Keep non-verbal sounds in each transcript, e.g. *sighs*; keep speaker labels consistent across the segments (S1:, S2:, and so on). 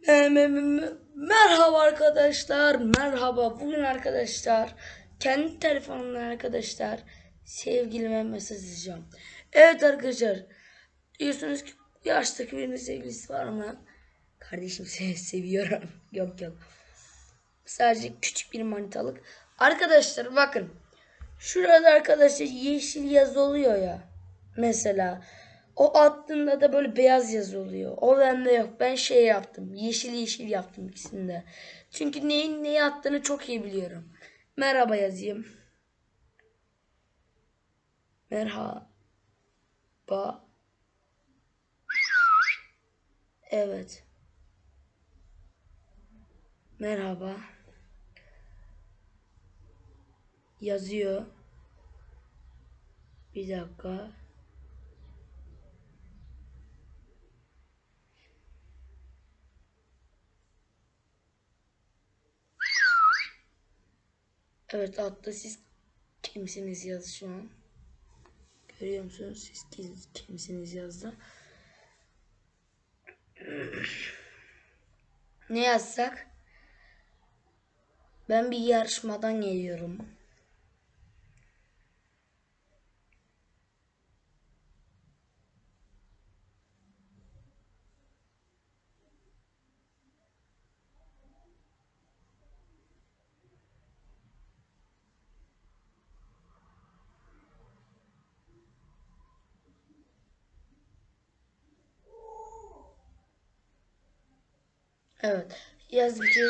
S1: Me- me- me- Merhaba arkadaşlar. Merhaba. Bugün arkadaşlar kendi telefonumdan arkadaşlar sevgilime mesaj yazacağım. Evet arkadaşlar. Diyorsunuz ki yaştaki birinin sevgilisi var mı? Kardeşim seni *laughs* seviyorum. yok yok. Sadece küçük bir manitalık. Arkadaşlar bakın. Şurada arkadaşlar yeşil yazı oluyor ya. Mesela o attığında da böyle beyaz yazı oluyor. O bende yok. Ben şey yaptım. Yeşil yeşil yaptım ikisinde. Çünkü neyin neyi attığını çok iyi biliyorum. Merhaba yazayım. Merhaba. Evet. Merhaba. Yazıyor. Bir dakika. Evet altta siz kimsiniz yazdı şu an. Görüyor musunuz? Siz kim- kimsiniz yazdı. ne yazsak? Ben bir yarışmadan geliyorum. Evet. Yazdı ki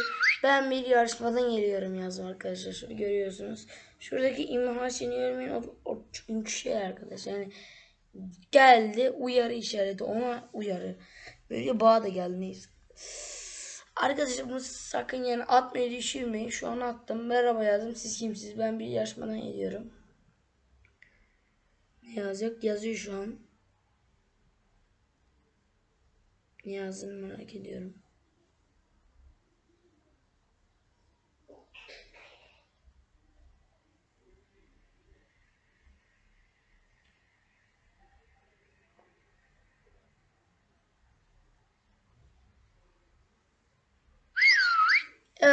S1: ben bir yarışmadan geliyorum yazdım arkadaşlar. Şurada görüyorsunuz. Şuradaki imha şeyini görmeyin. O, o çünkü şey arkadaşlar. Yani geldi uyarı işareti. Ona uyarı. Böyle bağ da geldi. Neyse. Arkadaşlar bunu sakın yani atmayı düşünmeyin. Şu an attım. Merhaba yazdım. Siz kimsiniz? Ben bir yarışmadan geliyorum. Ne yazacak? Yazıyor şu an. Ne yazdığını merak ediyorum.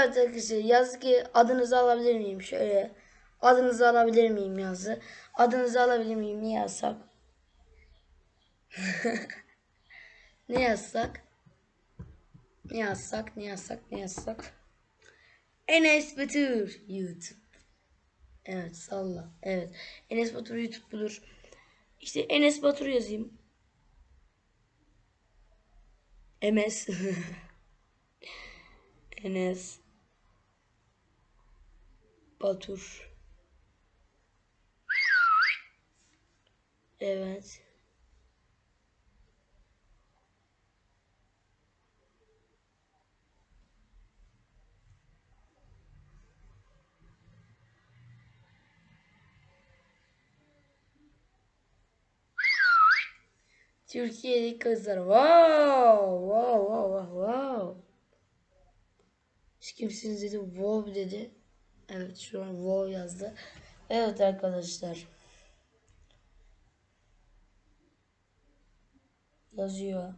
S1: Evet arkadaşlar yazdı ki adınızı alabilir miyim? Şöyle adınızı alabilir miyim yazdı. Adınızı alabilir miyim? Ne yazsak? *laughs* ne yazsak? Ne yazsak? Ne yazsak? Ne yazsak? Enes Batur YouTube. Evet salla. Evet. Enes Batur YouTube budur. İşte Enes Batur yazayım. MS. Enes *laughs* Batur. Evet. Türkiye'deki kızlar. Wow, wow, wow, wow, wow. Siz kimsiniz dedi. Wow dedi. Evet şu an wow yazdı. Evet arkadaşlar. Yazıyor.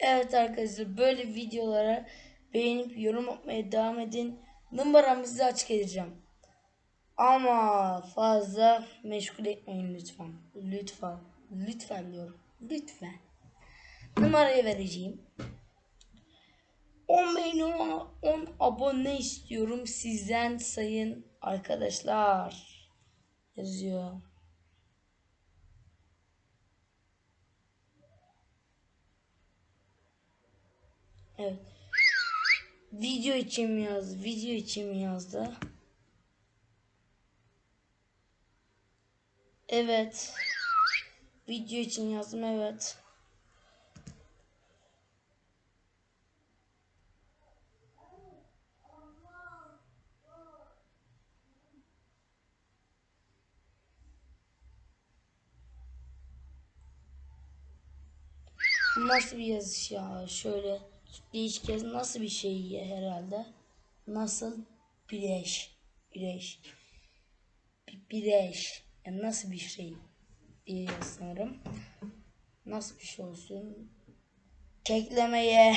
S1: Evet arkadaşlar böyle videolara beğenip yorum atmaya devam edin. Numaramızı açık edeceğim. Ama fazla meşgul etmeyin lütfen. Lütfen. Lütfen diyorum. Lütfen. Numarayı vereceğim. 10 beğeni 10, 10 abone istiyorum sizden sayın arkadaşlar. Yazıyor. Evet. Video için mi yazdı? Video için mi yazdı? Evet. Video için yazdım evet. Nasıl bir yazış ya? Şöyle değişik yaz nasıl bir şey ya herhalde? Nasıl bileş? Bileş. Bi- Bileş. Yani nasıl bir şey diye sanırım. Nasıl bir şey olsun? Keklemeye.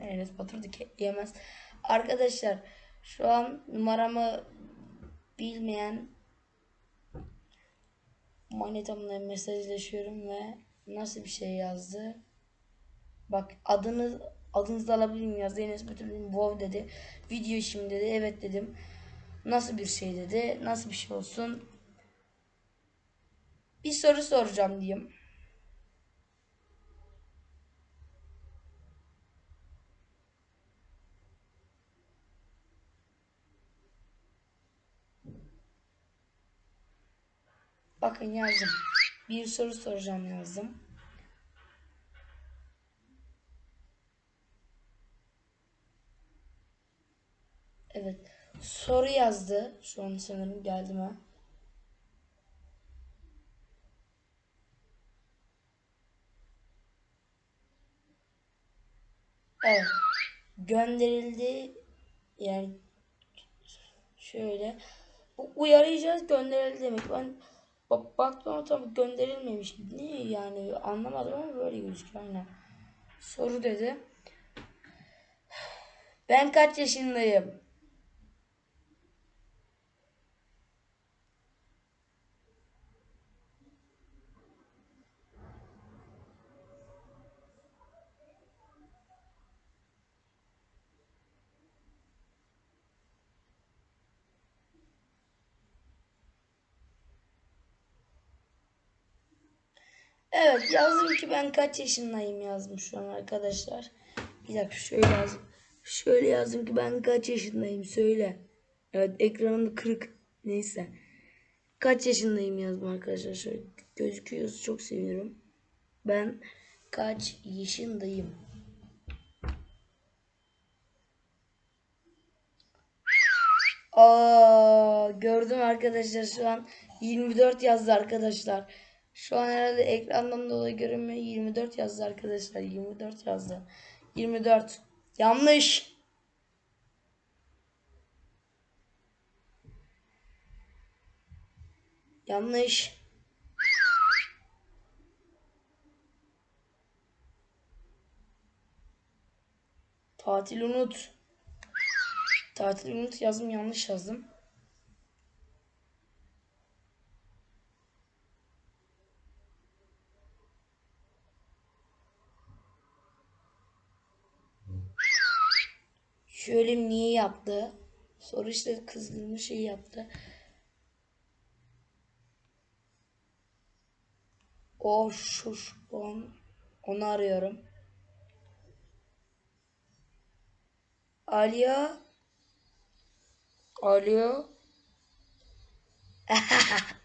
S1: Enes Batur da kekleyemez. Arkadaşlar şu an numaramı bilmeyen manitamla mesajlaşıyorum ve nasıl bir şey yazdı. Bak adını adınızı alabilir miyim yazdı. Enes Batur dedim. Wow dedi. Video işim dedi. Evet dedim. Nasıl bir şey dedi. Nasıl bir şey olsun. Bir soru soracağım diyeyim. Bakın yazdım. Bir soru soracağım yazdım. Evet. Soru yazdı. Şu an sanırım geldi mi? Evet. Gönderildi. Yani şöyle. Bu uyarayacağız gönderildi demek. Ben bak baktım ama tam gönderilmemiş. Ne yani anlamadım ama böyle gözüküyor aynen. Soru dedi. Ben kaç yaşındayım? Evet yazdım ki ben kaç yaşındayım yazdım şu an arkadaşlar. Bir dakika şöyle yazdım. Şöyle yazdım ki ben kaç yaşındayım söyle. Evet ekranım kırık. Neyse. Kaç yaşındayım yazdım arkadaşlar. Şöyle gözüküyoruz. Çok seviyorum. Ben kaç yaşındayım? Aa, gördüm arkadaşlar şu an 24 yazdı arkadaşlar. Şu an herhalde ekrandan dolayı görünmüyor. 24 yazdı arkadaşlar. 24 yazdı. 24. Yanlış. Yanlış. Tatil unut. Tatil unut yazdım yanlış yazdım. Şöyle niye yaptı? Soru işte kızdırma şey yaptı. O şu şu an onu arıyorum. Alo. Alo. *laughs*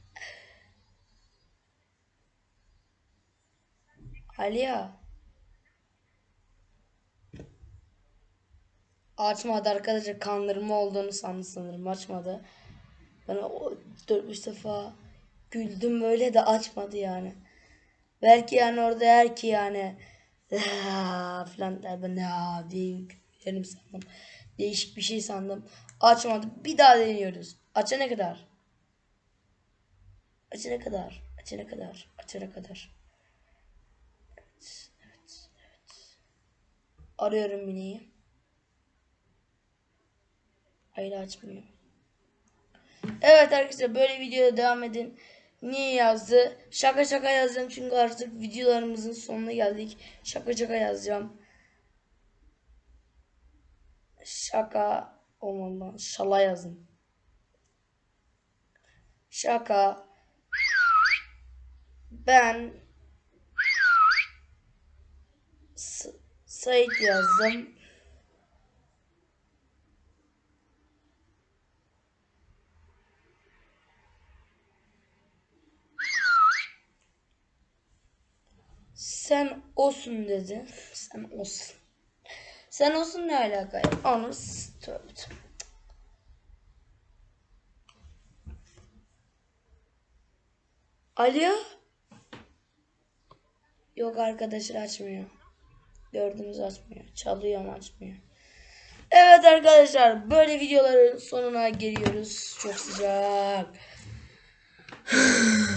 S1: Alo. Açmadı arkadaşlar kandırma olduğunu sandı sanırım açmadı. Ben o 4-5 defa güldüm böyle de açmadı yani. Belki yani orada der ki yani "Aa" falan der ben ne diye gülerim sandım. Değişik bir şey sandım. Açmadı. Bir daha deniyoruz. Açana kadar. Açana kadar. Açana kadar. Açana kadar. Evet. Evet. Evet. Arıyorum Mine'yi. Hayır açmıyor. Evet arkadaşlar böyle videoda devam edin. Niye yazdı? Şaka şaka yazdım çünkü artık videolarımızın sonuna geldik. Şaka şaka yazacağım. Şaka olmadan şala yazın. Şaka. Ben S Sait yazdım. Sen olsun dedi. Sen olsun. Sen olsun ne alaka ya? Onu tövbe. Alo? Yok arkadaşlar açmıyor. Gördüğünüz açmıyor. Çalıyor ama açmıyor. Evet arkadaşlar böyle videoların sonuna geliyoruz. Çok sıcak. *sighs*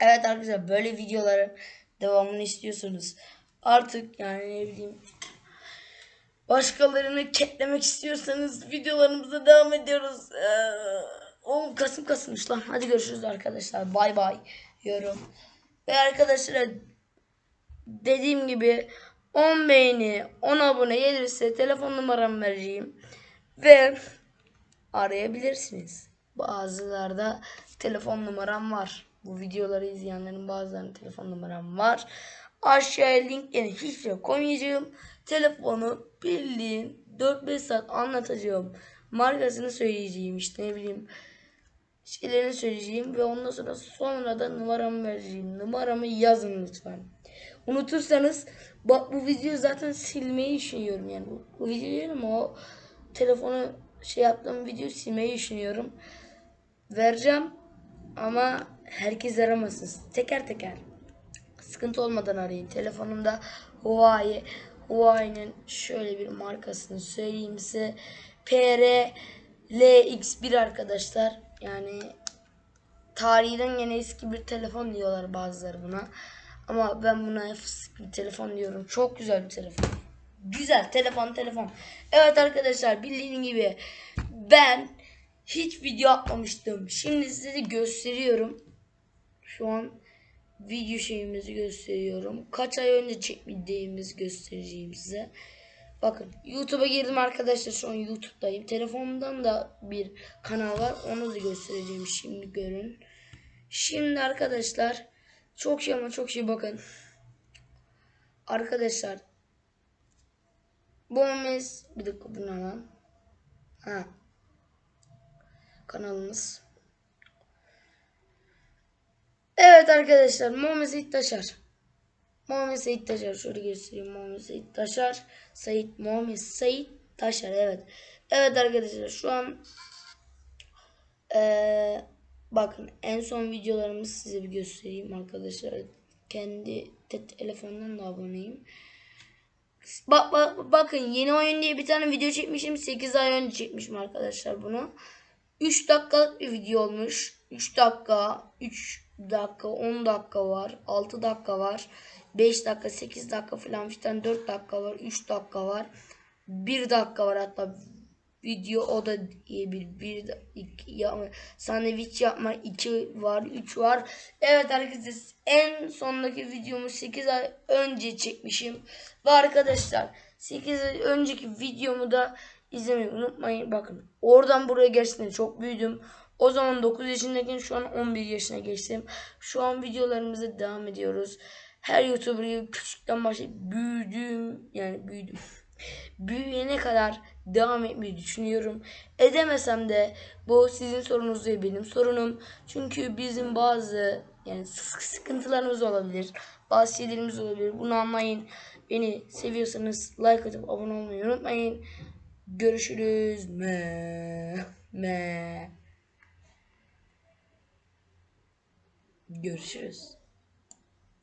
S1: Evet arkadaşlar böyle videoların devamını istiyorsanız Artık yani ne bileyim başkalarını ketlemek istiyorsanız videolarımıza devam ediyoruz. Ee, oğlum Kasım Kasım'mış lan. Hadi görüşürüz arkadaşlar. Bay bay diyorum. Ve arkadaşlar dediğim gibi 10 beğeni 10 abone gelirse telefon numaramı vereceğim. Ve arayabilirsiniz. Bazılarda telefon numaram var. Bu videoları izleyenlerin bazılarının telefon numaram var. Aşağıya linklerini hiçbir şey koymayacağım. Telefonu bildiğin 4-5 saat anlatacağım. Markasını söyleyeceğim işte ne bileyim şeylerini söyleyeceğim ve ondan sonra sonra da numaramı vereceğim. Numaramı yazın lütfen. Unutursanız bak bu videoyu zaten silmeyi düşünüyorum yani. Bu, bu videoyu değil o telefonu şey yaptığım videoyu silmeyi düşünüyorum. Vereceğim ama herkes aramasın. Teker teker. Sıkıntı olmadan arayın. Telefonumda Huawei Huawei'nin şöyle bir markasını söyleyeyim size. PR LX1 arkadaşlar. Yani tarihinden yine eski bir telefon diyorlar bazıları buna. Ama ben buna fıstık bir telefon diyorum. Çok güzel bir telefon. Güzel telefon telefon. Evet arkadaşlar bildiğiniz gibi ben hiç video atmamıştım. Şimdi size gösteriyorum. Şu an video şeyimizi gösteriyorum. Kaç ay önce çekmediğimizi göstereceğim size. Bakın YouTube'a girdim arkadaşlar. Şu an YouTube'dayım. Telefonumdan da bir kanal var. Onu da göstereceğim. Şimdi görün. Şimdi arkadaşlar çok şey ama çok şey bakın. Arkadaşlar bu mes bir dakika bu ne? Ha. Kanalımız. Evet arkadaşlar Muhammed Seyit Taşar. Muhammed Seyit Taşar şöyle göstereyim Muhammed Seyit Taşar. Seyit Muhammed Seyit Taşar evet. Evet arkadaşlar şu an eee, bakın en son videolarımızı size bir göstereyim arkadaşlar. Kendi te- telefondan da aboneyim. Bak, bak, bakın yeni oyun diye bir tane video çekmişim. 8 ay önce çekmişim arkadaşlar bunu. 3 dakikalık bir video olmuş. 3 dakika, 3 dakika, 10 dakika var. 6 dakika var. 5 dakika, 8 dakika falan filan 4 dakika var. 3 dakika var. 1 dakika var hatta video o da bir bir iki, ya, sandviç yapma 2 var 3 var. Evet arkadaşlar en sondaki videomu 8 ay önce çekmişim. Ve arkadaşlar 8 ay önceki videomu da izlemeyi unutmayın. Bakın oradan buraya gerçekten çok büyüdüm. O zaman 9 yaşındayken şu an 11 yaşına geçtim. Şu an videolarımıza devam ediyoruz. Her YouTuber küçükten başlayıp büyüdüm. Yani büyüdüm. *laughs* Büyüyene kadar devam etmeyi düşünüyorum. Edemesem de bu sizin sorunuz değil benim sorunum. Çünkü bizim bazı yani sık- sıkıntılarımız olabilir. Bazı şeylerimiz olabilir. Bunu anlayın. Beni seviyorsanız like atıp abone olmayı unutmayın. Görüşürüz. Me me. Görüşürüz.